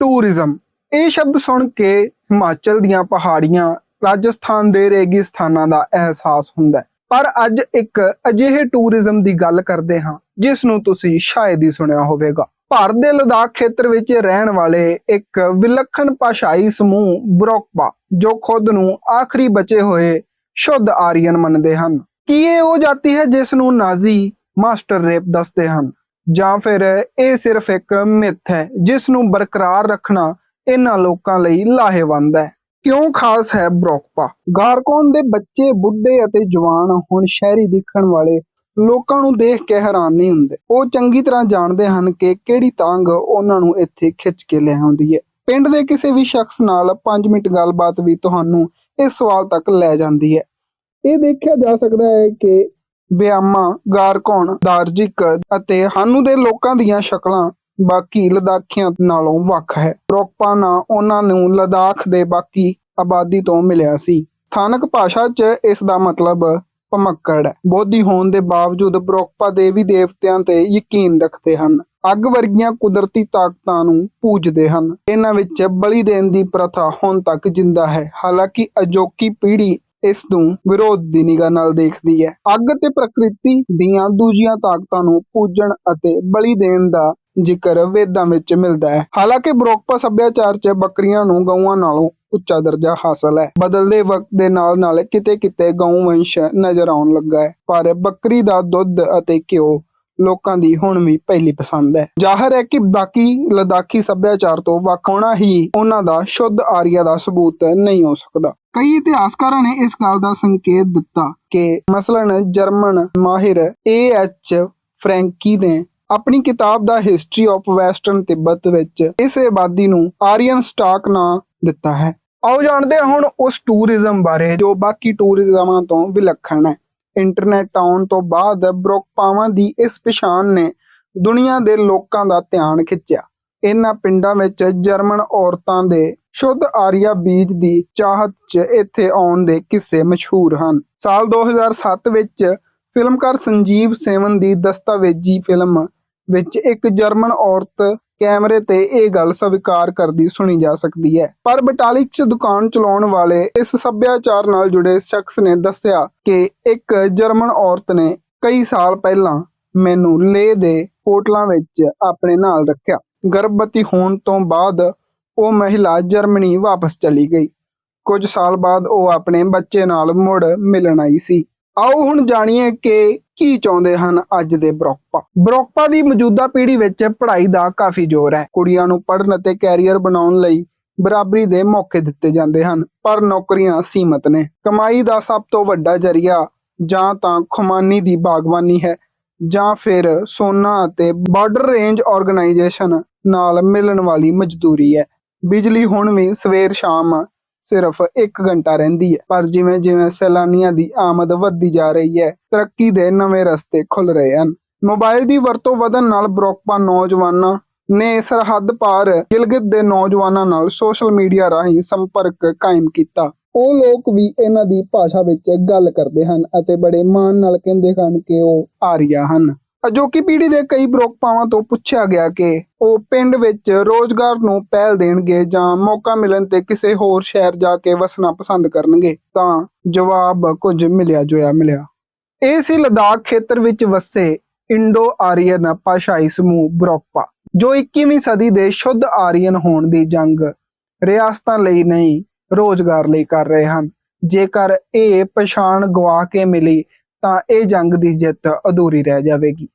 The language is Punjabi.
ਟੂਰਿਜ਼ਮ। ਇਹ ਸ਼ਬਦ ਸੁਣ ਕੇ ਹਿਮਾਚਲ ਦੀਆਂ ਪਹਾੜੀਆਂ ਰਾਜਸਥਾਨ ਦੇ ਰੇਗਿਸਤਾਨਾਂ ਦਾ ਅਹਿਸਾਸ ਹੁੰਦਾ ਹੈ। ਪਰ ਅੱਜ ਇੱਕ ਅਜਿਹੇ ਟੂਰਿਜ਼ਮ ਦੀ ਗੱਲ ਕਰਦੇ ਹਾਂ, ਜਿਸ ਨੂੰ ਤੁਸੀਂ ਸ਼ਾਇਦ ਹੀ ਸੁਣਿਆ ਹੋਵੇਗਾ। ਭਾਰਤ ਦੇ ਲਦਾਖ ਖੇਤਰ ਵਿੱਚ ਰਹਿਣ ਵਾਲੇ ਇੱਕ ਵਿਲੱਖਣ ਭਾਸ਼ਾਈ ਸਮੂਹ ਬਰੋਕਪਾ ਜੋ ਖੁਦ ਨੂੰ ਆਖਰੀ ਬਚੇ ਹੋਏ ਸ਼ੁੱਧ ਆਰੀਅਨ ਮੰਨਦੇ ਹਨ। ਕੀ ਇਹ ਉਹ ਜਾਤੀ ਹੈ ਜਿਸ ਨੂੰ ਨਾਜ਼ੀ ਮਾਸਟਰ ਰੇਪ ਦੱਸਦੇ ਹਨ? ਜਾਂ ਫਿਰ ਇਹ ਸਿਰਫ ਇੱਕ ਮਿੱਥ ਹੈ, ਜਿਸ ਨੂੰ ਬਰਕਰਾਰ ਰੱਖਣਾ ਇਹਨਾਂ ਲੋਕਾਂ ਲਈ ਲਾਹੇਵੰਦ ਹੈ। ਕਿਉਂ ਖਾਸ ਹੈ ਬਰੋਕਪਾ? ਗਾਰਕੌਨ ਦੇ ਬੱਚੇ, ਬੁੱਢੇ ਅਤੇ ਜਵਾਨ ਹੁਣ ਸ਼ਹਿਰੀ ਦਿਖਣ ਵਾਲੇ ਲੋਕਾਂ ਨੂੰ ਦੇਖ ਕੇ ਹੈਰਾਨ ਨਹੀਂ ਹੁੰਦੇ। ਉਹ ਚੰਗੀ ਤਰ੍ਹਾਂ ਜਾਣਦੇ ਹਨ ਕਿ ਕਿਹੜੀ ਤਾਂਗ ਉਹਨਾਂ ਨੂੰ ਇੱਥੇ ਖਿੱਚ ਕੇ ਲੈ ਆਉਂਦੀ ਹੈ। ਪਿੰਡ ਦੇ ਕਿਸੇ ਵੀ ਸ਼ਖਸ ਨਾਲ 5 ਮਿੰਟ ਗੱਲਬਾਤ ਵੀ ਤੁਹਾਨੂੰ ਇਸ ਸਵਾਲ ਤੱਕ ਲੈ ਜਾਂਦੀ ਹੈ। ਇਹ ਦੇਖਿਆ ਜਾ ਸਕਦਾ ਹੈ ਕਿ ਬਿਆਮਾ ਗਾਰਕੌਨ ਦਾਰਜਿਕ ਅਤੇ ਹਾਨੂ ਦੇ ਲੋਕਾਂ ਦੀਆਂ ਸ਼ਕਲਾਂ ਬਾਕੀ ਲਦਾਖੀਆਂ ਨਾਲੋਂ ਵੱਖ ਹੈ। ਰੋਕਪਾ ਨਾ ਉਹਨਾਂ ਨੂੰ ਲਦਾਖ ਦੇ ਬਾਕੀ ਆਬਾਦੀ ਤੋਂ ਮਿਲਿਆ ਸੀ। ਸਥਾਨਕ ਭਾਸ਼ਾ 'ਚ ਇਸ ਦਾ ਮਤਲਬ ਭਮੱਕੜ ਹੈ। ਬੋਧੀ ਹੋਣ ਦੇ ਬਾਵਜੂਦ ਬਰੋਕਪਾ ਦੇਵੀ ਦੇਵਤਿਆਂ ਤੇ ਯਕੀਨ ਰੱਖਦੇ ਹਨ। ਅੱਗ ਵਰਗੀਆਂ ਕੁਦਰਤੀ ਤਾਕਤਾਂ ਨੂੰ ਪੂਜਦੇ ਹਨ। ਇਹਨਾਂ ਵਿੱਚ ਬਲੀ ਦੇਣ ਦੀ ਪ੍ਰਥਾ ਹੁਣ ਤੱਕ ਜਿੰਦਾ ਹੈ। ਹਾਲਾਂਕਿ ਅਜੋਕੀ ਪੀੜ੍ਹੀ ਇਸ ਨੂੰ ਵਿਰੋਧ ਦੀ ਨਿਗਾਹ ਨਾਲ ਦੇਖਦੀ ਹੈ। ਅੱਗ ਤੇ ਪ੍ਰਕਿਰਤੀ ਦੀਆਂ ਦੂਜੀਆਂ ਤਾਕਤਾਂ ਨੂੰ ਪੂਜਣ ਅਤੇ ਬਲੀ ਦੇਣ ਦਾ ਜ਼ਿਕਰ ਵੇਦਾਂ ਵਿੱਚ ਮਿਲਦਾ ਹੈ। ਹਾਲਾਂਕਿ ਬਰੋਕਪਾ ਸੱਭਿਆਚਾਰ 'ਚ ਬੱਕਰੀਆਂ ਨੂੰ ਗਊਆਂ ਨਾਲੋਂ ਉੱਚਾ ਦਰਜਾ ਹਾਸਲ ਹੈ। ਬਦਲਦੇ ਵਕਤ ਦੇ ਨਾਲ ਨਾਲ ਕਿਤੇ ਕਿਤੇ ਗਊ ਵੰਸ਼ ਨਜ਼ਰ ਆਉਣ ਲੱਗਾ ਹੈ, ਪਰ ਬੱਕਰੀ ਦਾ ਦੁੱਧ ਅਤੇ ਘਿਓ ਲੋਕਾਂ ਦੀ ਹੁਣ ਵੀ ਪਹਿਲੀ ਪਸੰਦ ਹੈ। ਜ਼ਾਹਰ ਹੈ ਕਿ ਬਾਕੀ ਲਦਾਖੀ ਸੱਭਿਆਚਾਰ ਤੋਂ ਵੱਖ ਹੋਣਾ ਹੀ ਉਹਨਾਂ ਦਾ ਸ਼ੁੱਧ ਆਰੀਆ ਦਾ ਸਬੂਤ ਨਹੀਂ ਹੋ ਸਕਦਾ। ਕਈ ਇਤਿਹਾਸਕਾਰਾਂ ਨੇ ਇਸ ਗੱਲ ਦਾ ਸੰਕੇਤ ਦਿੱਤਾ ਕਿ ਮਸਲਨ ਜਰਮਨ ਮਾਹਿਰ ਏ ਐਚ ਫ੍ਰੈਂਕੀ ਨੇ ਆਪਣੀ ਕਿਤਾਬ ਦਾ ਹਿਸਟਰੀ ਆਫ ਵੈਸਟਰਨ ਤਿੱਬਤ ਵਿੱਚ ਇਸ ਆਬਾਦੀ ਨੂੰ ਆਰੀਅਨ ਸਟਾਕ ਨਾਂ ਦਿੱਤਾ ਹੈ। ਆਓ ਜਾਣਦੇ ਹਾਂ ਹੁਣ ਉਸ ਟੂਰਿਜ਼ਮ ਬਾਰੇ ਜੋ ਬਾਕੀ ਟੂਰਿਜ਼ਮਾਂ ਤੋਂ ਵਿਲੱਖਣ ਹੈ। ਇੰਟਰਨੈਟ ਆਉਣ ਤੋਂ ਬਾਅਦ ਬਰੋਕਪਾਵਾਂ ਦੀ ਇਸ ਪਛਾਣ ਨੇ ਦੁਨੀਆ ਦੇ ਲੋਕਾਂ ਦਾ ਧਿਆਨ ਖਿੱਚਿਆ। ਇਹਨਾਂ ਪਿੰਡਾਂ ਵਿੱਚ ਜਰਮਨ ਔਰਤਾਂ ਦੇ ਸ਼ੁੱਧ ਆਰੀਆ ਬੀਜ ਦੀ ਚਾਹਤ 'ਚ ਇੱਥੇ ਆਉਣ ਦੇ ਕਿੱਸੇ ਮਸ਼ਹੂਰ ਹਨ। ਸਾਲ 2007 ਵਿੱਚ ਫਿਲਮਕਾਰ ਸੰਜੀਵ ਸੇਵਨ ਦੀ ਦਸਤਾਵੇਜੀ ਫਿਲਮ ਵਿੱਚ ਇੱਕ ਜਰਮਨ ਔਰਤ ਕੈਮਰੇ ਤੇ ਇਹ ਗੱਲ ਸਵੀਕਾਰ ਕਰਦੀ ਸੁਣੀ ਜਾ ਸਕਦੀ ਹੈ। ਪਰ ਬਟਾਲੀ 'ਚ ਦੁਕਾਨ ਚਲਾਉਣ ਵਾਲੇ ਇਸ ਸੱਭਿਆਚਾਰ ਨਾਲ ਜੁੜੇ ਸ਼ਖਸ ਨੇ ਦੱਸਿਆ ਕਿ ਇੱਕ ਜਰਮਨ ਔਰਤ ਨੇ ਕਈ ਸਾਲ ਪਹਿਲਾਂ ਮੈਨੂੰ ਲੇ ਦੇ ਹੋਟਲਾਂ ਵਿੱਚ ਆਪਣੇ ਨਾਲ ਰੱਖਿਆ। ਗਰਭਵਤੀ ਹੋਣ ਤੋਂ ਬਾਅਦ ਉਹ ਮਹਿਲਾ ਜਰਮਨੀ ਵਾਪਸ ਚਲੀ ਗਈ। ਕੁਝ ਸਾਲ ਬਾਅਦ ਉਹ ਆਪਣੇ ਬੱਚੇ ਨਾਲ ਮੁੜ ਮਿਲਣ ਆਈ ਸੀ। ਆਓ ਹੁਣ ਜਾਣੀਏ ਕਿ ਕੀ ਚਾਹੁੰਦੇ ਹਨ ਅੱਜ ਦੇ ਬਰੋਕਪਾ। ਬਰੋਕਪਾ ਦੀ ਮੌਜੂਦਾ ਪੀੜ੍ਹੀ ਵਿੱਚ ਪੜ੍ਹਾਈ ਦਾ ਕਾਫੀ ਜ਼ੋਰ ਹੈ। ਕੁੜੀਆਂ ਨੂੰ ਪੜ੍ਹਨ ਅਤੇ ਕੈਰੀਅਰ ਬਣਾਉਣ ਲਈ ਬਰਾਬਰੀ ਦੇ ਮੌਕੇ ਦਿੱਤੇ ਜਾਂਦੇ ਹਨ, ਪਰ ਨੌਕਰੀਆਂ ਸੀਮਤ ਨੇ। ਕਮਾਈ ਦਾ ਸਭ ਤੋਂ ਵੱਡਾ ਜ਼ਰੀਆ ਜਾਂ ਤਾਂ ਖੁਮਾਨੀ ਦੀ ਬਾਗਬਾਨੀ ਹੈ, ਜਾਂ ਫਿਰ ਸੋਨਾ ਅਤੇ ਬਾਰਡਰ ਰੇਂਜ ਆਰਗੇਨਾਈਜੇਸ਼ਨ ਨਾਲ ਮਿਲਣ ਵਾਲੀ ਮਜ਼ਦੂਰੀ ਹੈ। ਬਿਜਲੀ ਹੁਣ ਵੀ ਸਵੇਰ ਸ਼ਾਮ ਸਿਰਫ 1 ਘੰਟਾ ਰਹਿੰਦੀ ਹੈ। ਪਰ ਜਿਵੇਂ ਜਿਵੇਂ ਸੈਲਾਨੀਆਂ ਦੀ ਆਮਦ ਵੱਧਦੀ ਜਾ ਰਹੀ ਹੈ, ਤਰੱਕੀ ਦੇ ਨਵੇਂ ਰਸਤੇ ਖੁੱਲ ਰਹੇ ਹਨ। ਮੋਬਾਈਲ ਦੀ ਵਰਤੋਂ ਵਧਣ ਨਾਲ ਬਰੋਕਪਾ ਨੌਜਵਾਨਾਂ ਨੇ ਸਰਹੱਦ ਪਾਰ ਗਿਲਗਿਤ ਦੇ ਨੌਜਵਾਨਾਂ ਨਾਲ ਸੋਸ਼ਲ ਮੀਡੀਆ ਰਾਹੀਂ ਸੰਪਰਕ ਕਾਇਮ ਕੀਤਾ। ਉਹ ਲੋਕ ਵੀ ਇਹਨਾਂ ਦੀ ਭਾਸ਼ਾ ਵਿੱਚ ਗੱਲ ਕਰਦੇ ਹਨ ਅਤੇ ਬੜੇ ਮਾਣ ਨਾਲ ਕਹਿੰਦੇ ਹਨ ਕਿ ਉਹ ਆਰੀਆ ਹਨ। ਅਜੋਕੀ ਪੀੜ੍ਹੀ ਦੇ ਕਈ ਬਰੋਕਪਾਵਾਂ ਤੋਂ ਪੁੱਛਿਆ ਗਿਆ ਕਿ ਉਹ ਪਿੰਡ ਵਿੱਚ ਰੋਜ਼ਗਾਰ ਨੂੰ ਪਹਿਲ ਦੇਣਗੇ ਜਾਂ ਮੌਕਾ ਮਿਲਣ ਤੇ ਕਿਸੇ ਹੋਰ ਸ਼ਹਿਰ ਜਾ ਕੇ ਵਸਣਾ ਪਸੰਦ ਕਰਨਗੇ, ਤਾਂ ਜਵਾਬ ਕੁਝ ਮਿਲਿਆ ਜੋਇਆ ਮਿਲਿਆ। ਇਹ ਸੀ ਲਦਾਖ ਖੇਤਰ ਵਿੱਚ ਵਸੇ ਇੰਡੋ ਆਰੀਅਨ ਭਾਸ਼ਾਈ ਸਮੂਹ ਬਰੋਕਪਾ, ਜੋ 21ਵੀਂ ਸਦੀ ਦੇ ਸ਼ੁੱਧ ਆਰੀਅਨ ਹੋਣ ਦੀ ਜੰਗ ਰਿਆਸਤਾਂ ਲਈ ਨਹੀਂ, ਰੋਜ਼ਗਾਰ ਲਈ ਕਰ ਰਹੇ ਹਨ। ਜੇਕਰ ਇਹ ਪਛਾਣ ਗਵਾ ਕੇ ਮਿਲੀ ਤਾਂ ਇਹ ਜੰਗ ਦੀ ਜਿੱਤ ਅਧੂਰੀ ਰਹਿ ਜਾਵੇਗੀ।